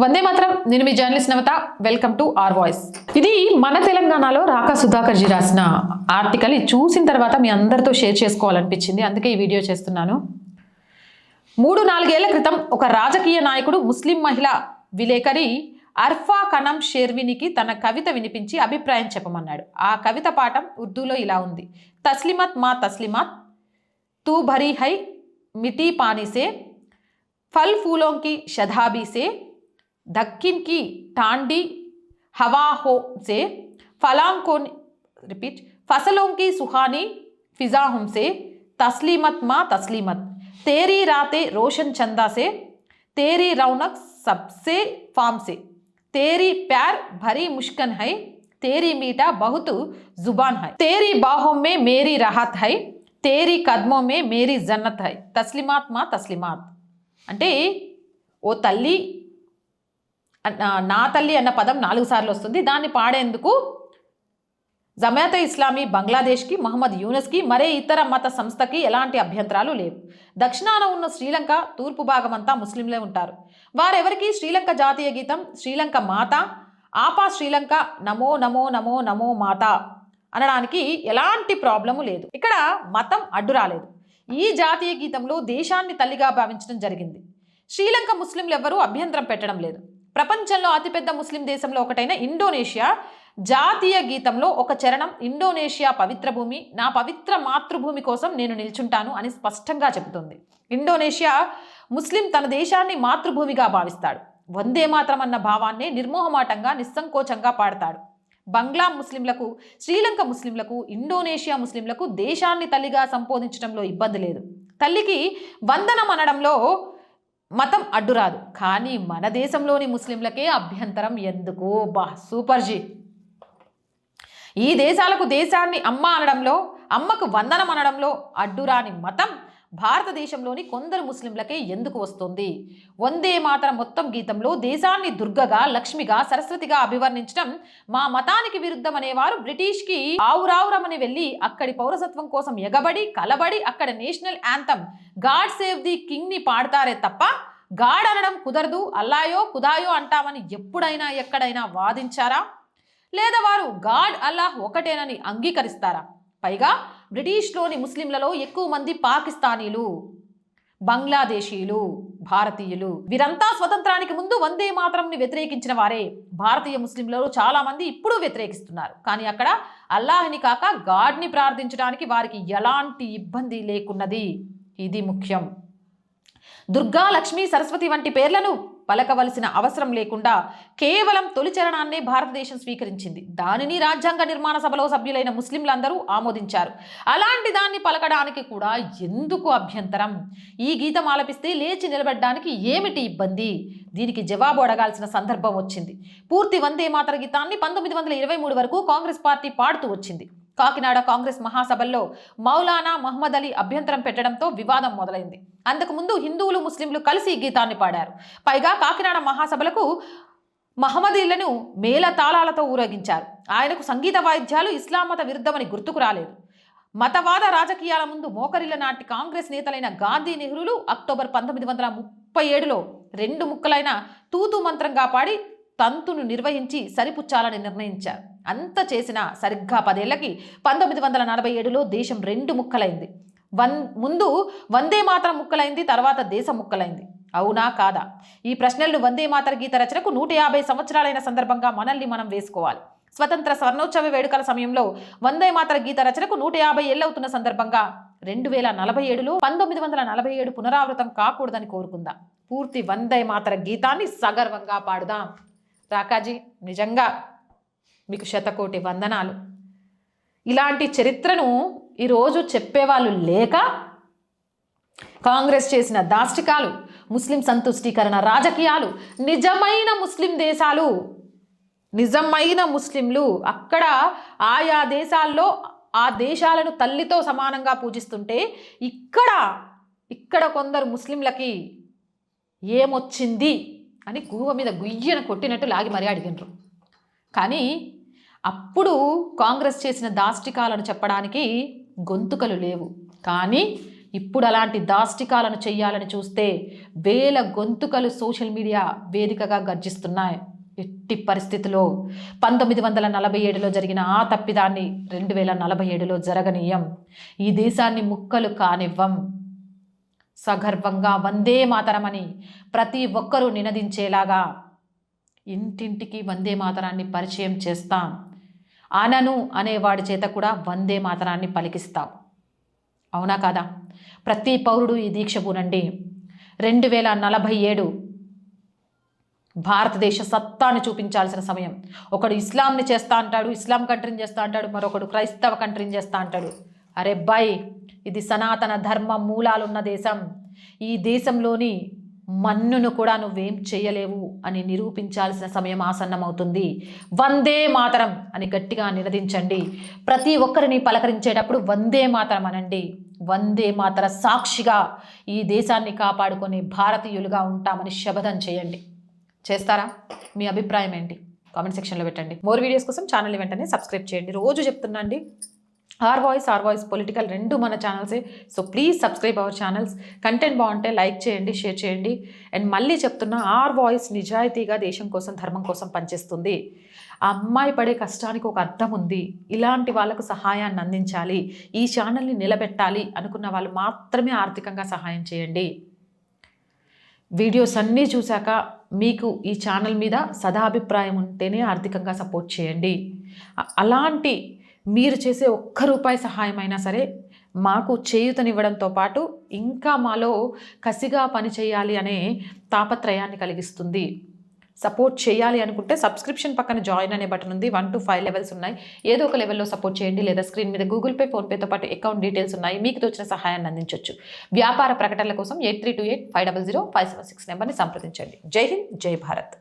వందే మాత్రం. నేను మీ journalist Navata. Welcome to R voice. ఇది మన తెలంగాణలో రాకా సుధాకర్ జీ రాసిన ఆర్టికల్. ఇది చూసిన తర్వాత మీ అందరితో షేర్ చేసుకోవాలనిపించింది. అందుకే ఈ వీడియో చేస్తున్నాను. మూడు నాలుగేళ్ళ క్రితం ఒక రాజకీయ నాయకుడు ముస్లిం మహిళ విలేకరి అర్ఫా కనం షేర్వినికి తన కవిత వినిపించి అభిప్రాయం చెప్పమన్నాడు. ఆ కవిత పాఠం ఉర్దూలో ఇలా ఉంది. తస్లిమత్ మా తస్లిమత్ తూ భరీ హై మిటీ పానీసే ఫల్ ఫూలోంకి షధాబీసే दक्किन की टांडी हवा हो से फलां को रिपीट फसलों की सुहानी फिजाहों से तस्लीमत माँ तस्लीमत तेरी रातें रोशन चंदा से तेरी रौनक सबसे फाम से तेरी प्यार भरी मुश्किन है तेरी मीठा बहुत जुबान है तेरी बाहों में मेरी राहत है తేరీ కద్మో మే మేరీ జన్నత్ హై తస్లిమాత్ మా తస్లిమాత్ అంటే ఓ తల్లి అన్న- నా తల్లి అన్న పదం నాలుగు సార్లు వస్తుంది. దాన్ని పాడేందుకు జమాత ఇస్లామీ బంగ్లాదేశ్కి మహమ్మద్ యూనస్కి మరే ఇతర మత సంస్థకి ఎలాంటి అభ్యంతరాలు లేవు. దక్షిణాన ఉన్న శ్రీలంక తూర్పు భాగమంతా ముస్లింలే ఉంటారు. వారెవరికి? శ్రీలంక జాతీయ గీతం శ్రీలంక మాత ఆపా శ్రీలంక నమో నమో నమో నమో మాత అనడానికి ఎలాంటి ప్రాబ్లము లేదు. ఇక్కడ మతం అడ్డు రాలేదు. ఈ జాతీయ గీతంలో దేశాన్ని తల్లిగా భావించడం జరిగింది. శ్రీలంక ముస్లింలు ఎవ్వరూ అభ్యంతరం పెట్టడం లేదు. ప్రపంచంలో అతిపెద్ద ముస్లిం దేశంలో ఒకటైన ఇండోనేషియా జాతీయ గీతంలో ఒక చరణం ఇండోనేషియా పవిత్ర భూమి నా పవిత్ర మాతృభూమి కోసం నేను నిల్చుంటాను అని స్పష్టంగా చెబుతుంది. ఇండోనేషియా ముస్లిం తన దేశాన్ని మాతృభూమిగా భావిస్తాడు. వందే మాత్రం అన్న భావాన్నే నిర్మోహమాటంగా నిస్సంకోచంగా పాడతాడు. బంగ్లా ముస్లింలకు శ్రీలంక ముస్లింలకు ఇండోనేషియా ముస్లింలకు దేశాన్ని తల్లిగా సంబోధించడంలో ఇబ్బంది లేదు. తల్లికి వందనం అనడంలో మతం అడ్డురాదు కానీ మన దేశంలోని ముస్లింలకే అభ్యంతరం ఎందుకు? బా సూపర్ జీ. ఈ దేశాలకు దేశాన్ని అమ్మ అనడంలో అమ్మకు వందనం అనడంలో అడ్డురాని మతం భారతదేశంలోని కొందరు ముస్లింలకే ఎందుకు వస్తుంది? వందే మాతరం మొత్తం గీతంలో దేశాన్ని దుర్గగా లక్ష్మిగా సరస్వతిగా అభివర్ణించడం మా మతానికి విరుద్ధం అనేవారు బ్రిటిష్కి ఆవురావురమని వెళ్ళి అక్కడి పౌరసత్వం కోసం ఎగబడి కలబడి అక్కడ national anthem God save the కింగ్ని పాడతారే తప్ప గాడ్ అనడం కుదరదు అల్లాయో కుదాయో అంటామని ఎప్పుడైనా ఎక్కడైనా వాదించారా? లేదా వారు గాడ్ అల్లాహ్ ఒకటేనని అంగీకరిస్తారా? పైగా బ్రిటిష్లోని ముస్లింలలో ఎక్కువ మంది పాకిస్తానీలు బంగ్లాదేశీయులు భారతీయులు. వీరంతా స్వతంత్రానికి ముందు వందే మాత్రంని వ్యతిరేకించిన వారే భారతీయ ముస్లింలలో చాలామంది ఇప్పుడు వ్యతిరేకిస్తున్నారు. కానీ అక్కడ అల్లాహ్ని కాక గాడ్ని ప్రార్థించడానికి వారికి ఎలాంటి ఇబ్బంది లేకున్నది. ఇది ముఖ్యం. దుర్గా లక్ష్మి సరస్వతి వంటి పేర్లను పలకవలసిన అవసరం లేకుండా కేవలం తొలి చరణాన్నే భారతదేశం స్వీకరించింది. దానిని రాజ్యాంగ నిర్మాణ సభలో సభ్యులైన ముస్లింలందరూ ఆమోదించారు. అలాంటి దాన్ని పలకడానికి కూడా ఎందుకు అభ్యంతరం? ఈ గీతం ఆలపిస్తే లేచి నిలబడడానికి ఏమిటి ఇబ్బంది? దీనికి జవాబు అడగాల్సిన సందర్భం వచ్చింది. పూర్తి వందే మాతర గీతాన్ని పంతొమ్మిది వందల ఇరవై మూడు వరకు కాంగ్రెస్ పార్టీ పాడుతూ వచ్చింది. కాకినాడ కాంగ్రెస్ మహాసభల్లో మౌలానా మహమ్మద్ అలీ అభ్యంతరం పెట్టడంతో వివాదం మొదలైంది. అంతకుముందు హిందువులు ముస్లింలు కలిసి ఈ గీతాన్ని పాడారు. పైగా కాకినాడ మహాసభలకు మహమ్మదీలను మేళ తాళాలతో ఊరేగించారు. ఆయనకు సంగీత వాయిద్యాలు ఇస్లాం మత విరుద్ధమని గుర్తుకు రాలేదు. మతవాద రాజకీయాల ముందు మోకరిల్ల నాటి కాంగ్రెస్ నేతలైన గాంధీ నెహ్రూలు అక్టోబర్ పంతొమ్మిది వందల ముప్పై ఏడులో రెండు ముక్కలైన తూతు మంత్రంగా పాడి తంతును నిర్వహించి సరిపుచ్చాలని నిర్ణయించారు. అంత చేసిన సరిగ్గా పదేళ్ళకి పంతొమ్మిది వందల నలభై ఏడులో దేశం రెండు ముక్కలైంది. వన్ ముందు వందే మాతరం ముక్కలైంది తర్వాత దేశం ముక్కలైంది. అవునా కాదా? ఈ ప్రశ్నలను వందే మాతర గీత రచనకు నూట యాభై సంవత్సరాలైన సందర్భంగా మనల్ని మనం వేసుకోవాలి. స్వతంత్ర స్వర్ణోత్సవ వేడుకల సమయంలో వందే మాతర గీత రచనకు నూట యాభై ఏళ్ళవుతున్న సందర్భంగా రెండు వేల నలభై ఏడులో పంతొమ్మిది వందల నలభై ఏడు పునరావృతం కాకూడదని కోరుకుందాం? పూర్తి వందే మాతర గీతాన్ని సగర్వంగా పాడుదాం. రాకాజీ నిజంగా మీకు శతకోటి వందనాలు. ఇలాంటి చరిత్రను ఈరోజు చెప్పేవాళ్ళు లేక కాంగ్రెస్ చేసిన దాష్టికాలు ముస్లిం సంతుష్టీకరణ రాజకీయాలు నిజమైన ముస్లిం దేశాలు నిజమైన ముస్లింలు అక్కడ ఆయా దేశాల్లో ఆ దేశాలను తల్లితో సమానంగా పూజిస్తుంటే ఇక్కడ ఇక్కడ కొందరు ముస్లింలకి ఏమొచ్చింది అని గువ్వ మీద గుయ్యను కొట్టినట్టు లాగి మరీ అడిగినరు కానీ అప్పుడు కాంగ్రెస్ చేసిన దాష్టికాలను చెప్పడానికి గొంతుకలు లేవు. కానీ ఇప్పుడు అలాంటి దాష్టికాలను చెయ్యాలని చూస్తే వేల గొంతుకలు సోషల్ మీడియా వేదికగా గర్జిస్తున్నాయి. ఎట్టి పరిస్థితిలో పంతొమ్మిది వందల నలభై ఏడులో జరిగిన ఆ తప్పిదాన్ని రెండు వేల నలభై ఏడులో జరగనీయం. ఈ దేశాన్ని ముక్కలు కానివ్వం. సగర్వంగా వందే మాతరమని ప్రతి ఒక్కరూ నినదించేలాగా ఇంటింటికి వందే మాతరాన్ని పరిచయం చేస్తాం. ఆనను అనేవాడి చేత కూడా వందే మాతరాన్ని పలికిస్తాం అవునా కాదా? ప్రతి పౌరుడు ఈ దీక్ష పూనండి. రెండు వేల నలభై ఏడు భారతదేశ సత్తాను చూపించాల్సిన సమయం. ఒకడు ఇస్లాంని చేస్తా అంటాడు ఇస్లాం కంట్రీని చేస్తా అంటాడు మరొకడు క్రైస్తవ కంట్రీని చేస్తా అంటాడు. అరే బాయ్ ఇది సనాతన ధర్మ మూలాలున్న దేశం. ఈ దేశంలోని మన్నును కూడా నువ్వేం చేయలేవు అని నిరూపించాల్సిన సమయం ఆసన్నమవుతుంది. వందే మాతరం అని గట్టిగా నినదించండి. ప్రతి ఒక్కరిని పలకరించేటప్పుడు వందే మాతరం అనండి. వందే మాతర సాక్షిగా ఈ దేశాన్ని కాపాడుకొని భారతీయులుగా ఉంటామని శపథం చేయండి. చేస్తారా? మీ అభిప్రాయం ఏంటి? కామెంట్ సెక్షన్లో పెట్టండి. మోర్ వీడియోస్ కోసం ఛానల్ వెంటనే సబ్స్క్రైబ్ చేయండి. రోజు చెప్తున్నా అండి R voice R voice political రెండు మన ఛానల్సే so please subscribe our channels content బాగుంటే లైక్ చేయండి షేర్ చేయండి. అండ్ మళ్ళీ చెప్తున్నా ఆర్ వాయిస్ నిజాయితీగా దేశం కోసం ధర్మం కోసం పనిచేస్తుంది. ఆ అమ్మాయి పడే కష్టానికి ఒక అర్థం ఉంది. ఇలాంటి వాళ్ళకు సహాయాన్ని అందించాలి. ఈ ఛానల్ని నిలబెట్టాలి అనుకున్న వాళ్ళు మాత్రమే ఆర్థికంగా సహాయం చేయండి. వీడియోస్ అన్నీ చూశాక మీకు ఈ ఛానల్ మీద సదాభిప్రాయం ఉంటేనే ఆర్థికంగా సపోర్ట్ చేయండి. అలాంటి మీరు చేసే ఒక్క రూపాయి సహాయం అయినా సరే మాకు చేయూతనివ్వడంతో పాటు ఇంకా మాలో కసిగా పని చేయాలి అనే తాపత్రయాన్ని కలిగిస్తుంది. సపోర్ట్ చేయాలి అనుకుంటే సబ్స్క్రిప్షన్ పక్కన జాయిన్ అనే బటన్ ఉంది. వన్ టు ఫైవ్ లెవెల్స్ ఉన్నాయి. ఏదో ఒక లెవెల్లో సపోర్ట్ చేయండి లేదా స్క్రీన్ మీద గూగుల్ పే ఫోన్పేతో పాటు అకౌంట్ డీటెయిల్స్ ఉన్నాయి. మీకు తోచిన సహాయాన్ని అందించవచ్చు వ్యాపార ప్రకటనల కోసం eight three two eight five double zero five seven six నెంబర్ని సంప్రదించండి. జై హింద్ జై భారత్.